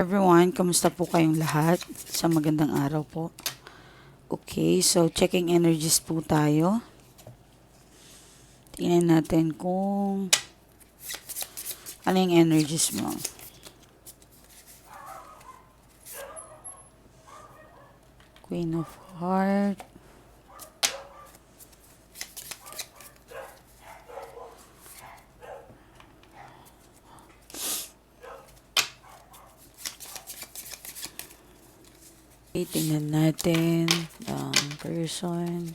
Everyone, kamusta po kayong lahat? Sa magandang araw po. Okay, so checking energies po tayo. Tingnan natin kung ano yung energies mo. Queen of Heart. Okay, tingnan natin ang person.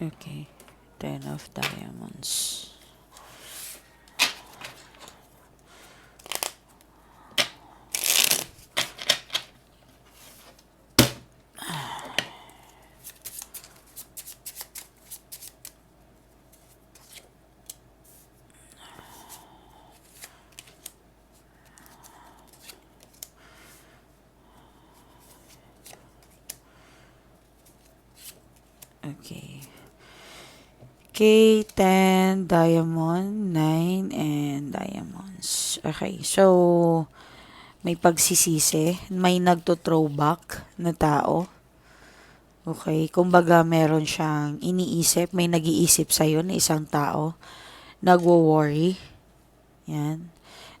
Okay, ten of diamonds. Okay. K10, diamond, 9, and diamonds. Okay, so, may pagsisisi, may nagto-throwback na tao. Okay, kumbaga meron siyang iniisip, may nag-iisip sa'yo na isang tao, nagwo-worry. Yan.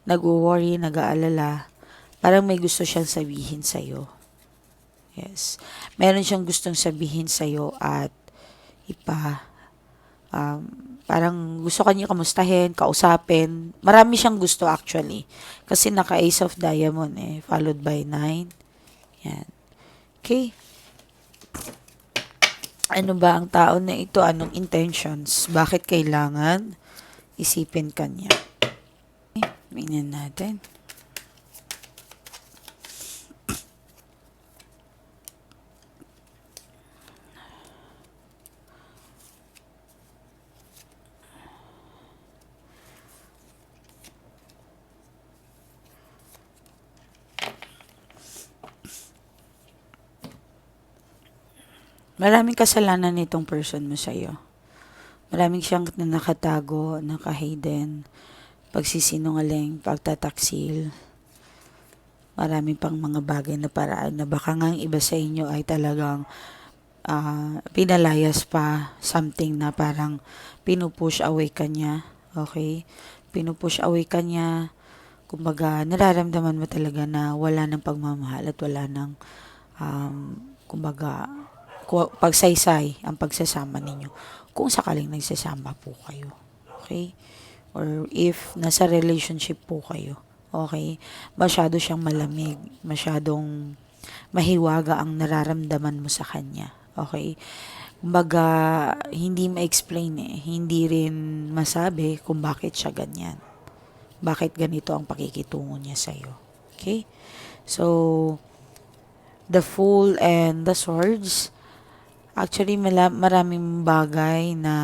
Nagwo-worry, nag-aalala. Parang may gusto siyang sabihin sa'yo. Yes. Meron siyang gustong sabihin sa'yo at ipa, um, parang gusto kanya kamustahin, kausapin. Marami siyang gusto actually. Kasi naka Ace of Diamond eh, followed by 9. Yan. Okay. Ano ba ang tao na ito? Anong intentions? Bakit kailangan isipin kanya? Okay. Tingnan natin. Maraming kasalanan nitong person mo sa'yo. Maraming siyang nakatago, naka-hidden, pagsisinungaling, pagtataksil. Marami pang mga bagay na paraan na baka nga iba sa inyo ay talagang ah, pinalayas pa something na parang pinupush away ka niya. Okay? Pinupush away ka niya. Kumbaga, nararamdaman mo talaga na wala ng pagmamahal at wala ng um, kumbaga, ku- pagsaysay ang pagsasama ninyo kung sakaling nagsasama po kayo. Okay? Or if nasa relationship po kayo. Okay? Masyado siyang malamig. Masyadong mahiwaga ang nararamdaman mo sa kanya. Okay? Kumbaga, hindi ma-explain eh. Hindi rin masabi kung bakit siya ganyan. Bakit ganito ang pakikitungo niya sa'yo. Okay? So, the Fool and the Swords, Actually, maraming bagay na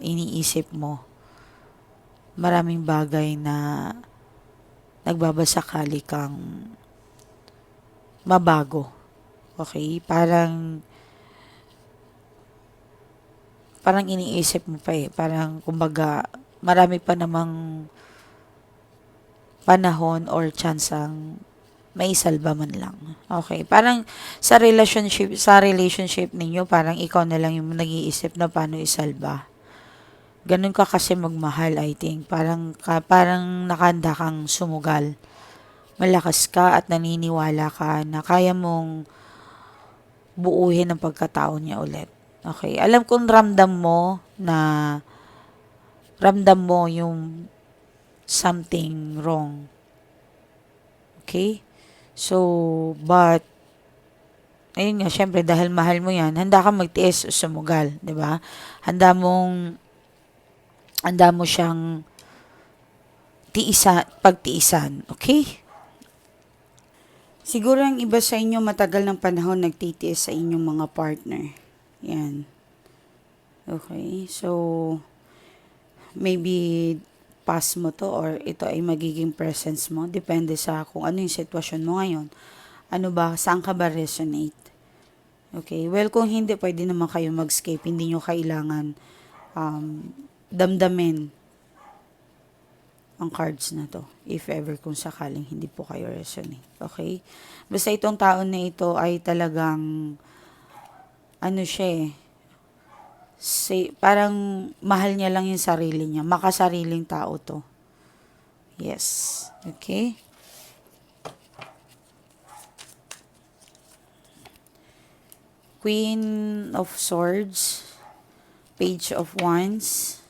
iniisip mo. Maraming bagay na nagbabasakali kang mabago. Okay? Parang parang iniisip mo pa eh. Parang, kumbaga, marami pa namang panahon or chansang may salba man lang. Okay. Parang sa relationship, sa relationship ninyo, parang ikaw na lang yung nag-iisip na paano isalba. Ganun ka kasi magmahal, I think. Parang, ka, parang nakanda kang sumugal. Malakas ka at naniniwala ka na kaya mong buuhin ang pagkatao niya ulit. Okay. Alam kong ramdam mo na ramdam mo yung something wrong. Okay? So, but, ayun nga, syempre, dahil mahal mo yan, handa ka magtiis o sumugal, di ba? Handa mong, handa mo siyang tiisa, pagtiisan, okay? Siguro ang iba sa inyo matagal ng panahon nagtitiis sa inyong mga partner. Yan. Okay, so, maybe pass mo to or ito ay magiging presence mo. Depende sa kung ano yung sitwasyon mo ngayon. Ano ba, saan ka ba resonate? Okay, well kung hindi, pwede naman kayo mag-escape. Hindi nyo kailangan um, damdamin ang cards na to. If ever kung sakaling hindi po kayo resonate. Okay? Basta itong taon na ito ay talagang ano siya eh. Say, parang mahal niya lang yung sarili niya. Makasariling tao to. Yes. Okay? Queen of Swords, Page of Wands,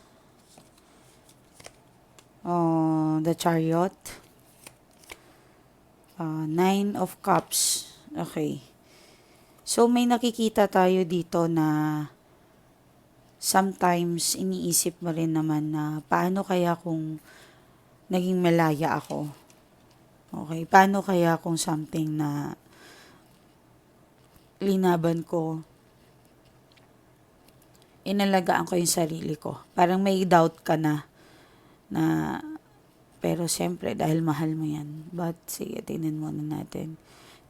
uh, the Chariot, uh, Nine of Cups. Okay. So, may nakikita tayo dito na sometimes iniisip mo rin naman na paano kaya kung naging malaya ako? Okay, paano kaya kung something na linaban ko, inalagaan ko yung sarili ko. Parang may doubt ka na, na, pero siyempre, dahil mahal mo yan. But, sige, tingnan muna natin.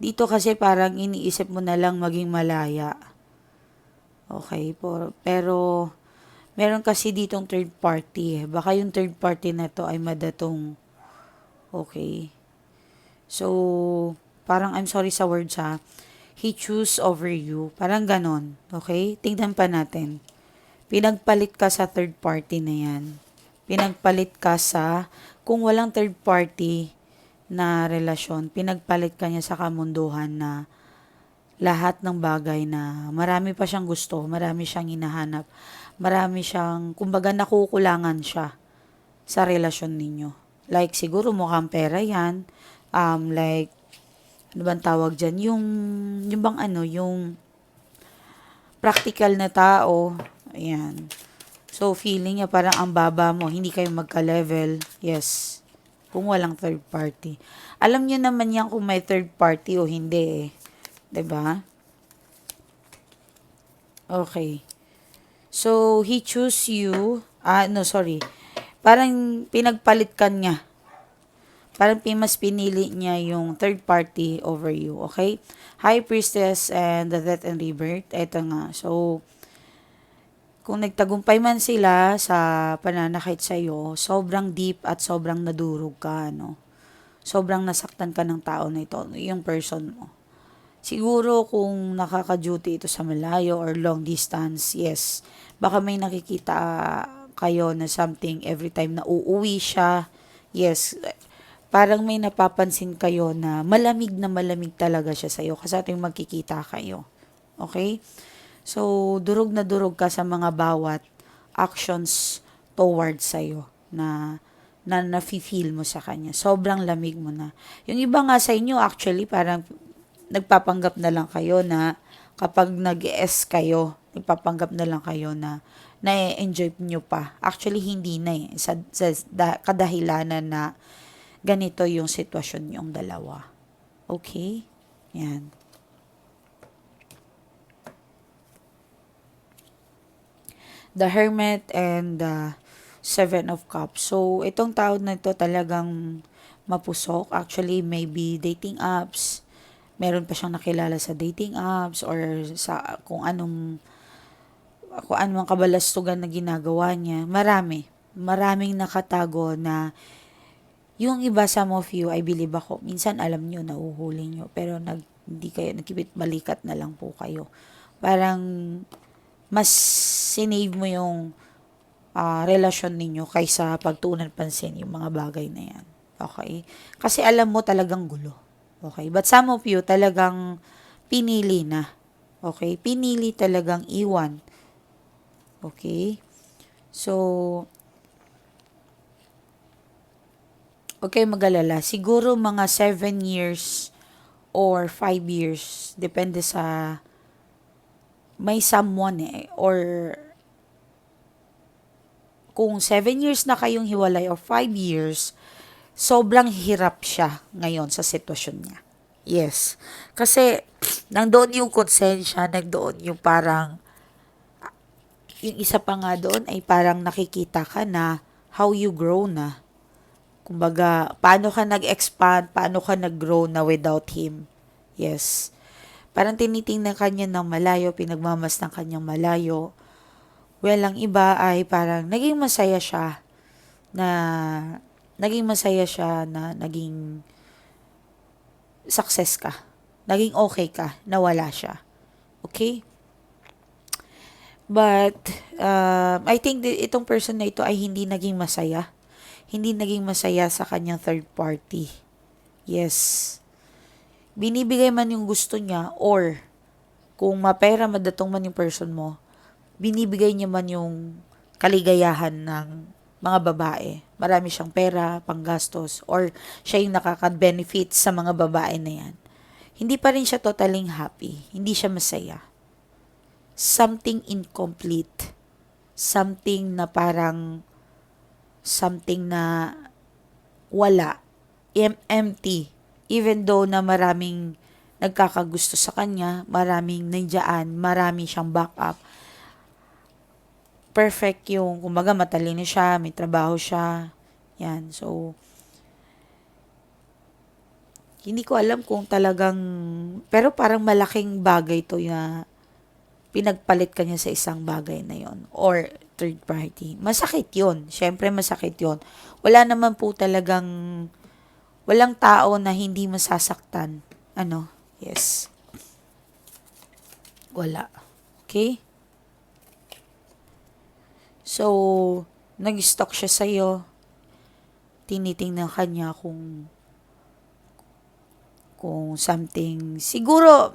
Dito kasi parang iniisip mo na lang maging malaya. Okay, por, pero, meron kasi ditong third party eh. Baka yung third party na to ay madatong, okay. So, parang I'm sorry sa words ha, he choose over you. Parang ganon. Okay? Tingnan pa natin. Pinagpalit ka sa third party na yan. Pinagpalit ka sa, kung walang third party na relasyon, pinagpalit ka niya sa kamunduhan na lahat ng bagay na marami pa siyang gusto, marami siyang hinahanap, marami siyang, kumbaga nakukulangan siya sa relasyon ninyo. Like, siguro mukhang pera yan, um, like, ano bang tawag dyan? Yung, yung bang ano, yung practical na tao. Ayan. So, feeling niya parang ang baba mo, hindi kayo magka-level. Yes. Kung walang third party. Alam niyo naman yan kung may third party o hindi eh. 'Di ba? Okay. So, he choose you. Ah, no, sorry. Parang pinagpalit ka niya parang mas pinili niya yung third party over you, okay? High Priestess and the Death and Rebirth, eto nga. So, kung nagtagumpay man sila sa pananakit sa iyo, sobrang deep at sobrang nadurog ka, no? Sobrang nasaktan ka ng tao na ito, yung person mo. Siguro kung nakaka-duty ito sa malayo or long distance, yes, baka may nakikita kayo na something every time na uuwi siya, yes, parang may napapansin kayo na malamig na malamig talaga siya sa'yo kasi ating magkikita kayo. Okay? So, durog na durog ka sa mga bawat actions towards sa'yo na na nafe-feel mo sa kanya. Sobrang lamig mo na. Yung iba nga sa inyo, actually, parang nagpapanggap na lang kayo na kapag nag-S kayo, nagpapanggap na lang kayo na na-enjoy nyo pa. Actually, hindi na eh. Sa, sa da, kadahilanan na ganito yung sitwasyon yung dalawa. Okay? Yan. The Hermit and the Seven of Cups. So, itong tao na ito talagang mapusok. Actually, maybe dating apps. Meron pa siyang nakilala sa dating apps or sa kung anong kung anong kabalastugan na ginagawa niya. Marami. Maraming nakatago na yung iba, some of you, I believe ako, minsan alam nyo, nauhuli nyo, pero nag, hindi kayo, nagkibit balikat na lang po kayo. Parang, mas sinave mo yung uh, relasyon ninyo kaysa pagtuunan pansin yung mga bagay na yan. Okay? Kasi alam mo talagang gulo. Okay? But some of you talagang pinili na. Okay? Pinili talagang iwan. Okay? So, kayong mag-alala. Siguro mga 7 years or 5 years. Depende sa may someone eh. Or kung 7 years na kayong hiwalay or 5 years, sobrang hirap siya ngayon sa sitwasyon niya. Yes. Kasi, nandoon yung konsensya, nandoon yung parang, yung isa pa nga doon ay parang nakikita ka na how you grow na. Kumbaga, paano ka nag-expand, paano ka nag-grow na without Him. Yes. Parang tinitingnan kanya ng malayo, pinagmamas ng kanyang malayo. Well, ang iba ay parang naging masaya siya na naging masaya siya na naging success ka. Naging okay ka na wala siya. Okay? But, um, I think itong person na ito ay hindi naging masaya. Hindi naging masaya sa kanyang third party. Yes. Binibigay man yung gusto niya or kung mapera madatong man yung person mo, binibigay niya man yung kaligayahan ng mga babae. Marami siyang pera, panggastos, or siya yung nakaka-benefit sa mga babae na yan. Hindi pa rin siya totaling happy. Hindi siya masaya. Something incomplete. Something na parang something na wala. Em- empty. Even though na maraming nagkakagusto sa kanya, maraming nandiyan, marami siyang backup. Perfect yung, kumbaga matalino siya, may trabaho siya. Yan, so, hindi ko alam kung talagang, pero parang malaking bagay to na pinagpalit ka niya sa isang bagay na yon or third party. Masakit yon Siyempre, masakit yon Wala naman po talagang, walang tao na hindi masasaktan. Ano? Yes. Wala. Okay? So, nag-stock siya sa'yo. Tinitingnan ka niya kung kung something, siguro,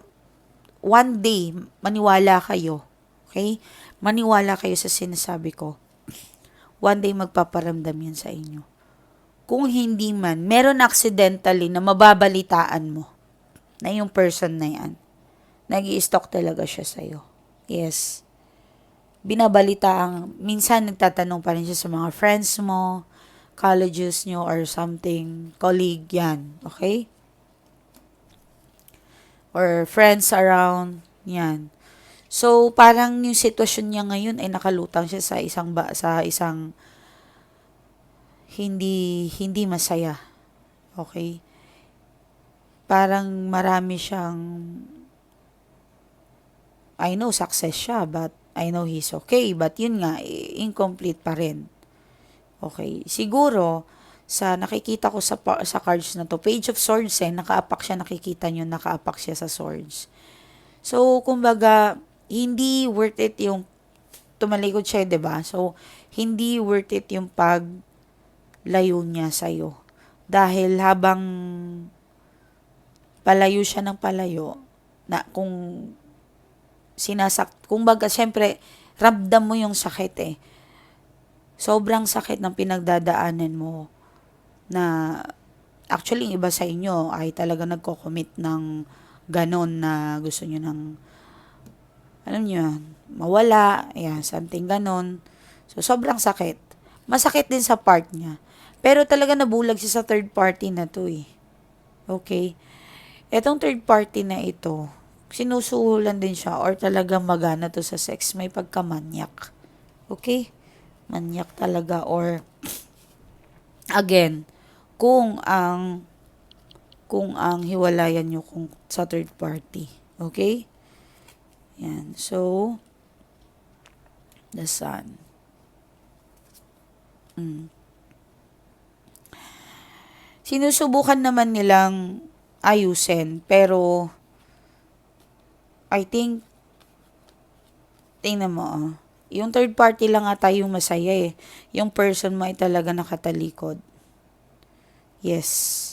one day, maniwala kayo. Okay? Maniwala kayo sa sinasabi ko. One day, magpaparamdam yan sa inyo. Kung hindi man, meron accidentally na mababalitaan mo na yung person na yan. nag stock talaga siya sa'yo. Yes. Binabalita ang, minsan nagtatanong pa rin siya sa mga friends mo, colleges nyo, or something, colleague yan. Okay? or friends around, yan. So, parang yung sitwasyon niya ngayon ay nakalutang siya sa isang ba, sa isang hindi hindi masaya. Okay? Parang marami siyang I know success siya, but I know he's okay, but yun nga, incomplete pa rin. Okay? Siguro, sa nakikita ko sa sa cards na to, Page of Swords eh, nakaapak siya, nakikita nyo, nakaapak siya sa swords. So, kumbaga, hindi worth it yung tumalikod siya, 'di ba? So, hindi worth it yung pag layo niya sa iyo. Dahil habang palayo siya ng palayo, na kung sinasak, kung baga, syempre, ramdam mo yung sakit eh. Sobrang sakit ng pinagdadaanan mo na actually iba sa inyo ay talaga nagko-commit ng ganon na gusto nyo ng alam nyo, mawala, yeah, something ganon. So, sobrang sakit. Masakit din sa part niya. Pero talaga nabulag siya sa third party na to eh. Okay? Etong third party na ito, sinusuhulan din siya or talagang magana to sa sex. May pagkamanyak. Okay? Manyak talaga or again, kung ang kung ang hiwalayan nyo kung sa third party. Okay? Yan. So, the sun. Mm. Sinusubukan naman nilang ayusin, pero I think tingnan mo, oh. yung third party lang ata yung masaya eh. Yung person mo ay talaga nakatalikod. Yes.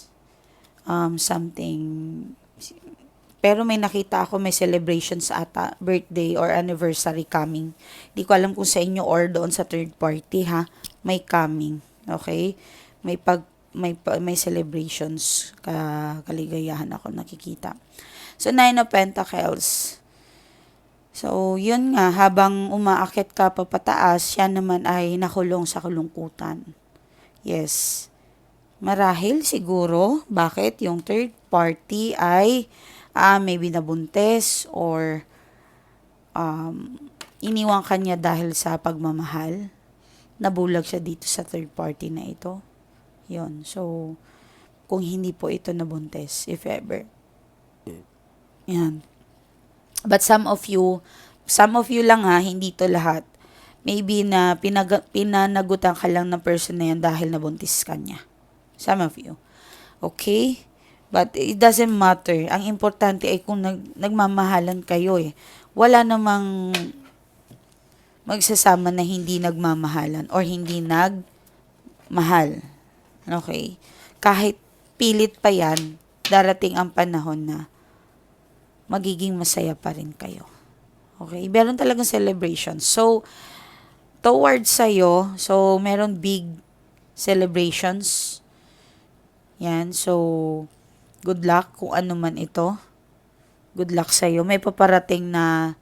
Um, something. Pero may nakita ako may celebrations ata, birthday or anniversary coming. Hindi ko alam kung sa inyo or doon sa third party ha. May coming. Okay? May pag may may celebrations ka kaligayahan ako nakikita. So Nine of Pentacles. So, yun nga, habang umaakit ka papataas, siya naman ay nakulong sa kalungkutan. Yes marahil siguro bakit yung third party ay uh, maybe nabuntes or um, iniwan kanya dahil sa pagmamahal. Nabulag siya dito sa third party na ito. Yon So, kung hindi po ito nabuntes, if ever. Yan. But some of you, some of you lang ha, hindi to lahat. maybe na pinag- pinanagutan ka lang ng person na yan dahil nabuntis ka niya. Some of you. Okay? But it doesn't matter. Ang importante ay kung nag, nagmamahalan kayo eh. Wala namang magsasama na hindi nagmamahalan or hindi nagmahal. Okay? Kahit pilit pa yan, darating ang panahon na magiging masaya pa rin kayo. Okay? Meron talagang celebration. So, towards sa'yo, so, meron big celebrations. Yan. So, good luck kung ano man ito. Good luck sa'yo. May paparating na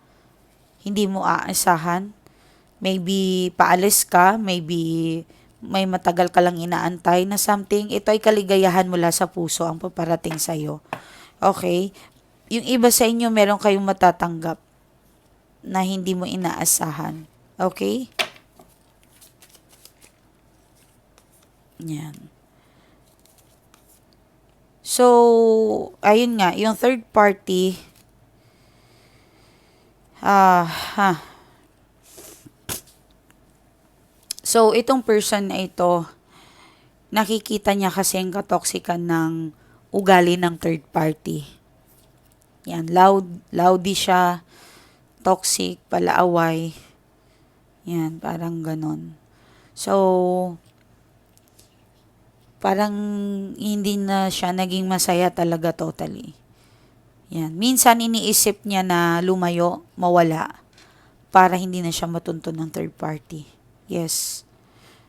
hindi mo aasahan. Maybe paalis ka, maybe may matagal ka lang inaantay na something. Ito ay kaligayahan mula sa puso ang paparating sa'yo. Okay? Yung iba sa inyo, meron kayong matatanggap na hindi mo inaasahan. Okay? Yan. So, ayun nga, yung third party, ah, ha. So, itong person na ito, nakikita niya kasi ang katoksikan ng ugali ng third party. Yan, loud, loudy siya, toxic, palaaway. Yan, parang ganon. So, parang hindi na siya naging masaya talaga totally. Yan. Minsan iniisip niya na lumayo, mawala, para hindi na siya matuntun ng third party. Yes.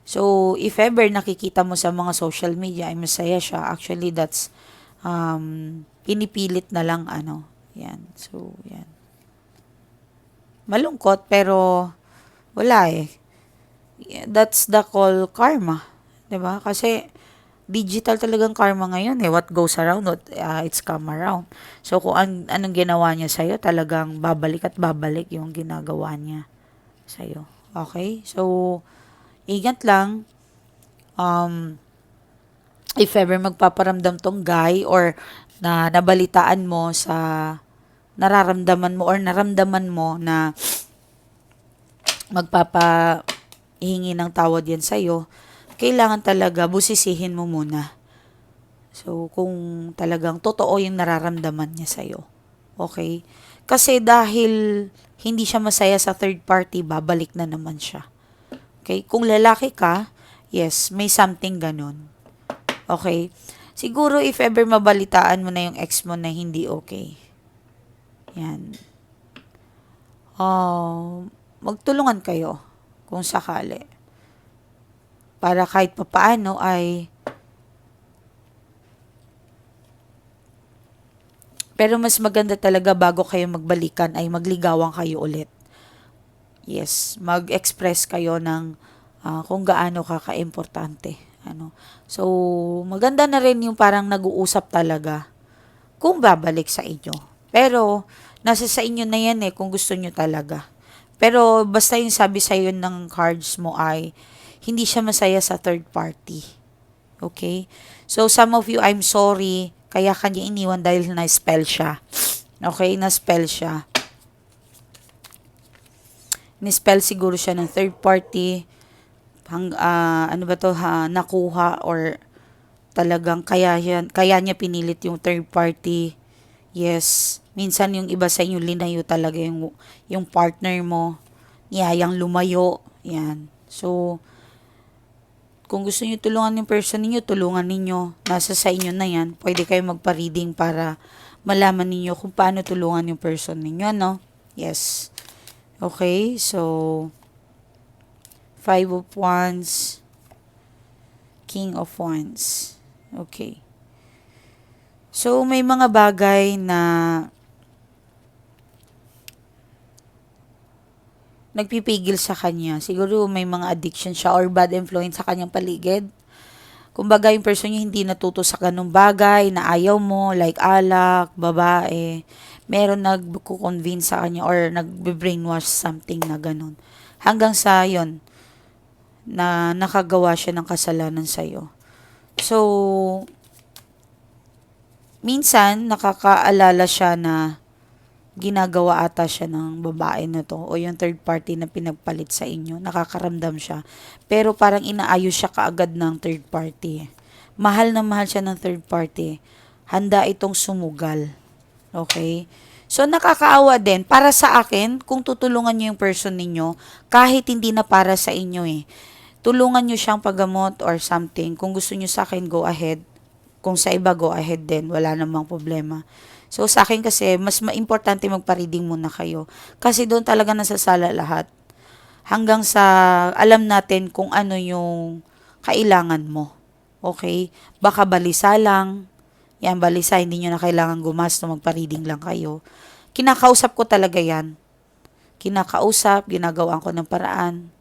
So, if ever nakikita mo sa mga social media ay masaya siya, actually that's um, pinipilit na lang ano. Yan. So, yan. Malungkot pero wala eh. That's the call karma. ba? Kasi digital talagang karma ngayon eh. What goes around, what, uh, it's come around. So, kung an, anong ginawa niya sa'yo, talagang babalik at babalik yung ginagawa niya sa'yo. Okay? So, ingat lang. Um, if ever magpaparamdam tong guy or na nabalitaan mo sa nararamdaman mo or naramdaman mo na magpapa hingi ng tawad yan sa'yo, kailangan talaga busisihin mo muna. So, kung talagang totoo yung nararamdaman niya sa'yo. Okay? Kasi dahil hindi siya masaya sa third party, babalik na naman siya. Okay? Kung lalaki ka, yes, may something ganun. Okay? Siguro if ever mabalitaan mo na yung ex mo na hindi okay. Yan. Uh, magtulungan kayo kung sakali para kahit papaano ay pero mas maganda talaga bago kayo magbalikan ay magligawan kayo ulit. Yes, mag-express kayo ng uh, kung gaano ka kaimportante. Ano. So, maganda na rin yung parang nag-uusap talaga kung babalik sa inyo. Pero, nasa sa inyo na yan eh kung gusto nyo talaga. Pero, basta yung sabi sa iyo ng cards mo ay, hindi siya masaya sa third party. Okay? So, some of you, I'm sorry, kaya kanya iniwan dahil na-spell siya. Okay? Na-spell siya. Ni-spell siguro siya ng third party. Hang, uh, ano ba to, ha, nakuha or talagang kaya, yan, kaya niya pinilit yung third party. Yes. Minsan yung iba sa inyo linayo talaga yung, yung partner mo. Niyayang lumayo. Yan. So, kung gusto niyo tulungan yung person niyo, tulungan ninyo. Nasa sa inyo na yan. Pwede kayo magpa-reading para malaman ninyo kung paano tulungan yung person ninyo, no? Yes. Okay, so, Five of Wands, King of Wands. Okay. So, may mga bagay na nagpipigil sa kanya. Siguro may mga addiction siya or bad influence sa kanyang paligid. Kumbaga yung person niya hindi natuto sa ganung bagay na ayaw mo, like alak, babae. Meron nagko-convince sa kanya or nagbe-brainwash something na ganun. Hanggang sa yon na nakagawa siya ng kasalanan sa iyo. So, minsan nakakaalala siya na ginagawa ata siya ng babae na to o yung third party na pinagpalit sa inyo. Nakakaramdam siya. Pero parang inaayos siya kaagad ng third party. Mahal na mahal siya ng third party. Handa itong sumugal. Okay? So, nakakaawa din. Para sa akin, kung tutulungan niyo yung person ninyo, kahit hindi na para sa inyo eh, tulungan niyo siyang paggamot or something. Kung gusto niyo sa akin, go ahead. Kung sa iba, go ahead din. Wala namang problema. So, sa akin kasi, mas maimportante magpa-reading muna kayo. Kasi doon talaga nasasala lahat. Hanggang sa alam natin kung ano yung kailangan mo. Okay? Baka balisa lang. Yan, balisa, hindi nyo na kailangan gumasto, magpa-reading lang kayo. Kinakausap ko talaga yan. Kinakausap, ginagawaan ko ng paraan.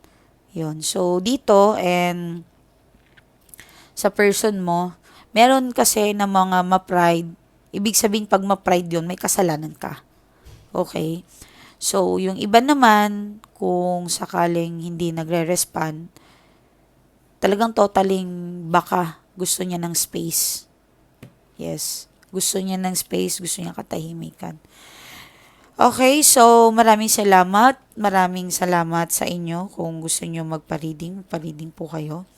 Yun. So, dito, and sa person mo, meron kasi na mga ma-pride. Ibig sabihin, pag ma-pride yun, may kasalanan ka. Okay? So, yung iba naman, kung sakaling hindi nagre-respond, talagang totaling baka gusto niya ng space. Yes. Gusto niya ng space, gusto niya katahimikan. Okay, so maraming salamat. Maraming salamat sa inyo. Kung gusto niyo magpa-reading, magpa-reading po kayo.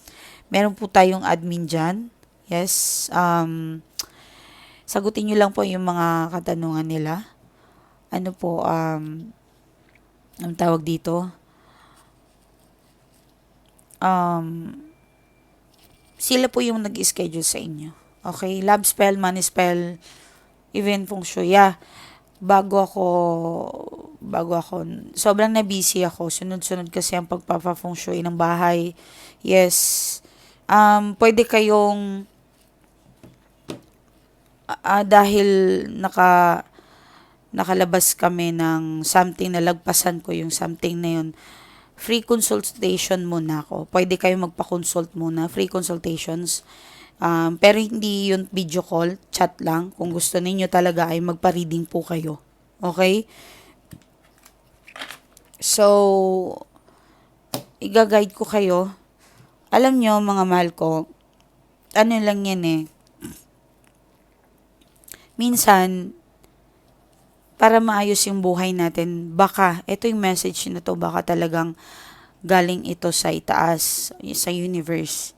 Meron po tayong admin dyan. Yes. Um, sagutin niyo lang po yung mga katanungan nila. Ano po, um, ang tawag dito? Um, sila po yung nag-schedule sa inyo. Okay? Love spell, money spell, even feng shui. Yeah. Bago ako, bago ako, sobrang na busy ako. Sunod-sunod kasi ang pagpapa-feng shui ng bahay. Yes. Um, pwede kayong, ah, dahil naka, nakalabas kami ng something na lagpasan ko yung something na yun, free consultation muna ako. Pwede kayo magpa-consult muna, free consultations. Um, pero hindi yun video call, chat lang. Kung gusto ninyo talaga ay magpa-reading po kayo. Okay? So, iga-guide ko kayo. Alam nyo, mga mahal ko, ano lang yan eh. Minsan, para maayos yung buhay natin, baka, ito yung message na to, baka talagang galing ito sa itaas, sa universe,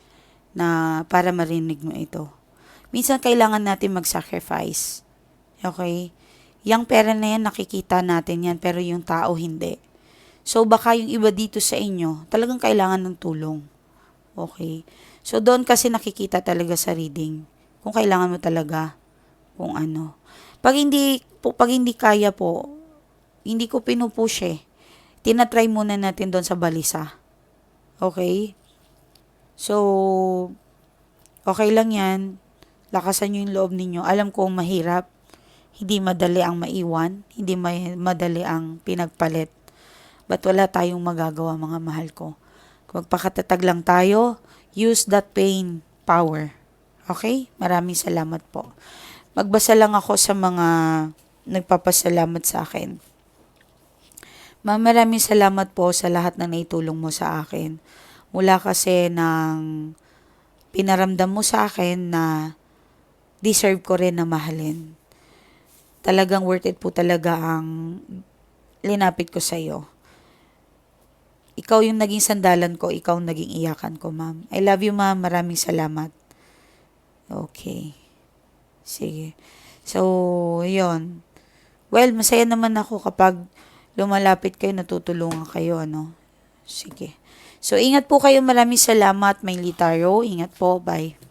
na para marinig mo ito. Minsan kailangan natin mag-sacrifice. Okay? Yung pera na yan, nakikita natin yan, pero yung tao hindi. So, baka yung iba dito sa inyo, talagang kailangan ng tulong. Okay? So, doon kasi nakikita talaga sa reading, kung kailangan mo talaga, kung ano. Pag hindi, po, pag hindi kaya po, hindi ko pinupush eh. Tinatry muna natin doon sa balisa. Okay? So, okay lang yan. Lakasan nyo yung loob ninyo. Alam ko mahirap. Hindi madali ang maiwan. Hindi madali ang pinagpalit. But wala tayong magagawa mga mahal ko. Magpakatatag lang tayo, use that pain power. Okay? Maraming salamat po. Magbasa lang ako sa mga nagpapasalamat sa akin. Ma'am, maraming salamat po sa lahat na naitulong mo sa akin. Mula kasi ng pinaramdam mo sa akin na deserve ko rin na mahalin. Talagang worth it po talaga ang linapit ko sa iyo. Ikaw yung naging sandalan ko, ikaw yung naging iyakan ko, ma'am. I love you, ma'am. Maraming salamat. Okay. Sige. So, yon. Well, masaya naman ako kapag lumalapit kayo, natutulungan kayo, ano. Sige. So, ingat po kayo. Maraming salamat, May Litaro. Ingat po. Bye.